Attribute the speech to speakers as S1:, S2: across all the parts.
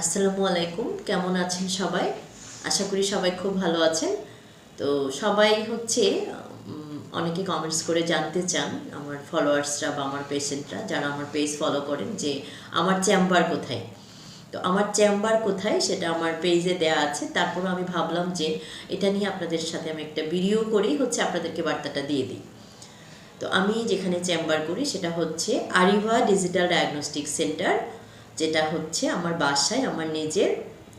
S1: আসসালামু আলাইকুম, কেমন আছেন সবাই? আশা করি সবাই খুব ভালো আছেন। তো সবাই হচ্ছে অনেকে কমেন্টস করে জানতে চান আমার ফলোয়ার্সরা বা আমার পেশেন্টরা যারা আমার পেজ ফলো করেন যে আমার চেম্বার কোথায়? তো আমার চেম্বার কোথায় সেটা আমার পেজে দেয়া আছে। তারপর আমি ভাবলাম যে এটা নিয়ে আপনাদের সাথে আমি একটা ভিডিও করেই হচ্ছে আপনাদেরকে বার্তাটা দিয়ে দিই। তো আমি যেখানে চেম্বার করি সেটা হচ্ছে আরিভা ডিজিটাল ডায়াগনস্টিক সেন্টার যেটা হচ্ছে আমার বাসায়, আমার নিজের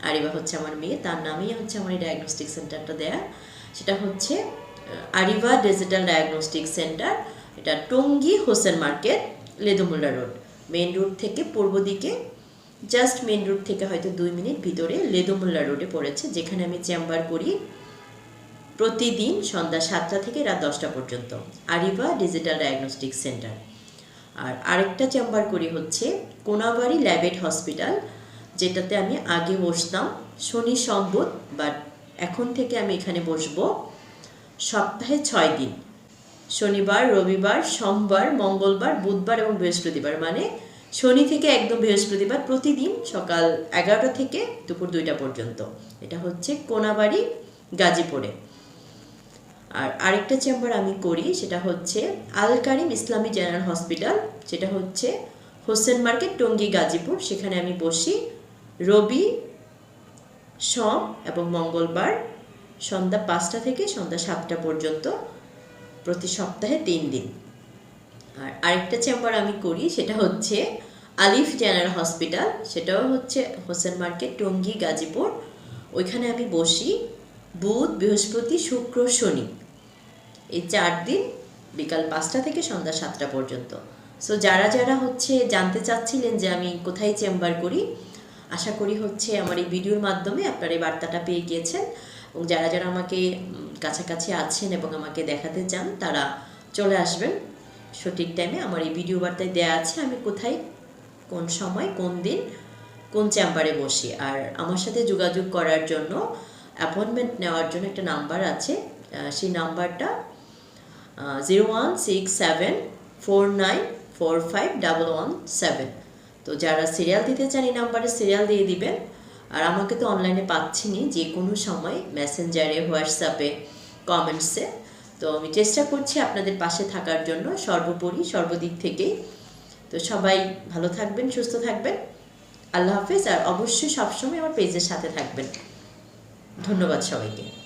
S1: আরিভা হচ্ছে আমার মেয়ে, তার নামেই হচ্ছে আমার এই ডায়াগনস্টিক সেন্টারটা দেয়া। সেটা হচ্ছে আরিভা ডিজিটাল ডায়াগনস্টিক সেন্টার এটা Tongi Hossain market, Ledumulla road. Main road থেকে পূর্ব দিকে জাস্ট মেন রোড থেকে হয়তো দুই মিনিট ভিতরে লেদুমুল্লা রোডে পড়েছে, যেখানে আমি চেম্বার করি প্রতিদিন সন্ধ্যা সাতটা থেকে রাত দশটা পর্যন্ত। আরিবা ডিজিটাল ডায়াগনস্টিক সেন্টার আর আরেকটা চেম্বার করি হচ্ছে কোনাবাড়ি ল্যাবেট হসপিটাল, যেটাতে আমি আগে বসতাম। শনি সম্বুধ বাট এখন থেকে আমি এখানে বসবো সপ্তাহে ছয় দিন। শনিবার, রবিবার, সোমবার, মঙ্গলবার, বুধবার এবং বৃহস্পতিবার। মানে শনি থেকে একদম বৃহস্পতিবার প্রতিদিন সকাল এগারোটা থেকে দুপুর দুইটা পর্যন্ত। এটা হচ্ছে কোনাবাড়ি গাজীপুরে। আর আরেকটা চেম্বার আমি করি, সেটা হচ্ছে আল কারিম ইসলামী জেনারেল হসপিটাল, যেটা হচ্ছে হোসেন মার্কেট, টঙ্গী, গাজীপুর। সেখানে আমি বসি রবি, সোম এবং মঙ্গলবার সন্ধ্যা পাঁচটা থেকে সন্ধ্যা সাতটা পর্যন্ত প্রতি সপ্তাহে তিন দিন। আর আরেকটা চেম্বার আমি করি, সেটা হচ্ছে আলিফ জেনারেল হসপিটাল, সেটাও হচ্ছে হোসেন মার্কেট, টঙ্গী, গাজীপুর। ওইখানে আমি বসি বুধ, বৃহস্পতি, শুক্র, শনি। এই চার দিন বিকাল পাঁচটা থেকে সন্ধ্যা সাতটা পর্যন্ত। সো যারা যারা হচ্ছে জানতে চাচ্ছিলেন যে আমি কোথায় চেম্বার করি, আশা করি হচ্ছে আমার এই ভিডিওর মাধ্যমে আপনারা এই বার্তাটা পেয়ে গিয়েছেন এবং যারা যারা আমাকে কাছাকাছি আছেন এবং আমাকে দেখাতে চান, তারা চলে আসবেন। সঠিক টাইমে আমার এই ভিডিও বার্তায় দেওয়া আছে আমি কোথায়, কোন সময়, কোন দিন, কোন চেম্বারে বসি। আর আমার সাথে যোগাযোগ করার জন্য অ্যাপয়েন্টমেন্ট নেওয়ার জন্য একটা নাম্বার আছে সেই নাম্বারটা zero one six seven four nine four five double one seven তো যারা সিরিয়াল দিতে চান এই নাম্বারে সিরিয়াল দিয়ে দিবেন। আর আমাকে তো অনলাইনে পাচ্ছি পাচ্ছিনি, যে কোনো সময় মেসেঞ্জারে হোয়াটসঅ্যাপে কমেন্টসে তো আমি চেষ্টা করছি আপনাদের পাশে থাকার জন্য, সর্বোপরি, সর্বদিক থেকেই। তো সবাই ভালো থাকবেন, সুস্থ থাকবেন। আল্লাহ হাফেজ, আর অবশ্যই সবসময় আমার পেজের সাথে থাকবেন। ধন্যবাদ সবাইকে।